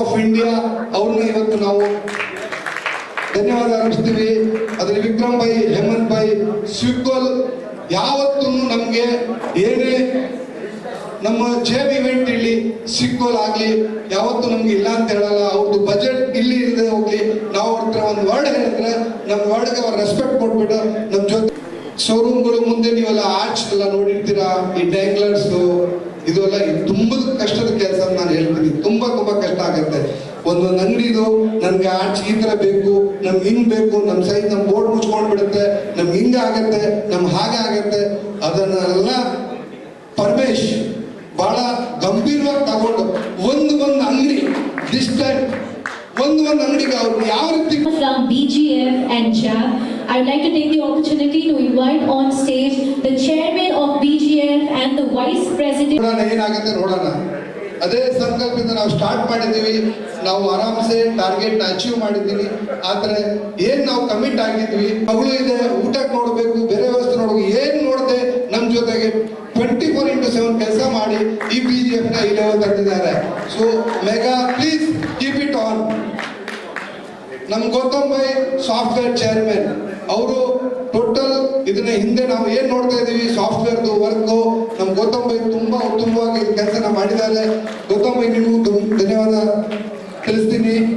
Of India ಅವ್ರನ್ನ ಇವತ್ತು ನಾವು ಧನ್ಯವಾದ ಅರ್ಪಿಸ್ತೀವಿ. ಅದ್ರಲ್ಲಿ ವಿಕ್ರಮ್ ಭಾಯಿ, ಹೇಮಂತ್ ಭಾಯಿ ಸ್ವಿಕ್ವಲ್ ಯಾವತ್ತೂ ನಮಗೆ ಏನೇ ನಮ್ಮ ಜೇಬ್ ಇವೆಂಟ್ ಇಲ್ಲಿ ಸಿಕ್ಕೋಲ್ ಆಗಲಿ, ಯಾವತ್ತೂ ನಮ್ಗೆ ಇಲ್ಲ ಅಂತ ಹೇಳಲ್ಲ. ಅವ್ರದ್ದು ಬಜೆಟ್ ಇಲ್ಲಿ ಇಲ್ಲದೆ ಹೋಗ್ಲಿ, ನಾವು ಅವ್ರ ಹತ್ರ ಒಂದು ವರ್ಡ್ ಹೇಳಿದ್ರೆ ನಮ್ಮ ವರ್ಡ್ಗೆ ಅವ್ರ ರೆಸ್ಪೆಕ್ಟ್ ಕೊಟ್ಬಿಟ್ಟು ನಮ್ಮ ಜೊತೆ ಶೋರೂಮ್ಗಳು ಮುಂದೆ ನೀವೆಲ್ಲ ಆರ್ಚ್ ಎಲ್ಲ ನೋಡಿರ್ತೀರಾ? ಈ ಟ್ಯಾಂಗ್ಲರ್ಸ್ ಇದೆಲ್ಲ ತುಂಬಾ ಕಷ್ಟದ ಕೆಲಸ ನಾನು ಹೇಳ್ತೀನಿ. ತುಂಬಾ ತುಂಬಾ ಕಷ್ಟ ಆಗುತ್ತೆ. ಒಂದೊಂದು ಅಂಗಡಿದು ನನ್ಗೆ ಆಚೆ ಈ ತರ ಬೇಕು ನಮ್ಗೆ ಹಿಂಗ್ ಬೇಕು, ನಮ್ ಸೈಜ್ ನಮ್ ಬೋರ್ಡ್ ಮುಚ್ಕೊಂಡ್ ಬಿಡುತ್ತೆ ನಮ್ಗೆ ಹಿಂಗ ಆಗತ್ತೆ, ನಮ್ ಹಾಗೆ ಆಗತ್ತೆ, ಅದನ್ನೆಲ್ಲ ಪರಮೇಶ್ ಬಹಳ ಗಂಭೀರವಾಗಿ ತಗೊಂಡು ಒಂದು ಒಂದು ಅಂಗಡಿ ಡಿಸ್ಟೆಂಟ್ ಒಂದು ಒಂದು ಅಂಗಡಿಗೆ ಅವ್ರು ಯಾವ ರೀತಿ would like to take the opportunity to invite on stage the chairman of BGF and the vice president. ನೋಡೋಣ, ಏನಾಗುತ್ತೆ ನೋಡೋಣ. ಅದೇ ಸಂಕಲ್ಪದಿಂದ ನಾವು ಸ್ಟಾರ್ಟ್ ಮಾಡಿದ್ದೀವಿ. ನಾವು ಆರಾಮ್ಸೆ ಟಾರ್ಗೆಟ್ ಅಚೀವ್ ಮಾಡಿದ್ದೀವಿ. ಆದರೆ ಏನು ನಾವು ಕಮಿಟ್ ಆಗಿದ್ವಿ? ಮಗಳು ಇದೆ, ಊಟಕ್ಕೆ ನೋಡಬೇಕು, ಬೇರೆ ವ್ಯವಸ್ಥೆ ನೋಡಬೇಕು. ಏನು ನೋಡದೆ ನಮ್ಮ ಜೊತೆಗೆ ಟ್ವೆಂಟಿ ಫೋರ್ ಇಂಟು ಸೆವೆನ್ ಕೆಲಸ ಮಾಡಿ ಈ ಬಿ ಜಿ ಈ ಲೆವೆಲ್ ತಂದಿದ್ದಾರೆ so mega please keep it on ನಮ್ಮ ಗೌತಮ್ ಭಾಯ್ ಸಾಫ್ಟ್ವೇರ್ ಚೇರ್ಮನ್ ಅವರು ಇದನ್ನ ಹಿಂದೆ ನಾವು ಏನ್ ನೋಡ್ತಾ ಇದೀವಿ? ಸಾಫ್ಟ್ವೇರ್ದು ವರ್ಕ್. ನಮ್ ಗೌತಮ್ ತುಂಬಾ ಉತ್ತಮವಾಗಿ ಕೆಲಸನ ಮಾಡಿದ್ದಾರೆ. ಗೌತಮ್ ನೀವು ಧನ್ಯವಾದ. ತಿಳಿಸ್ತೀನಿ.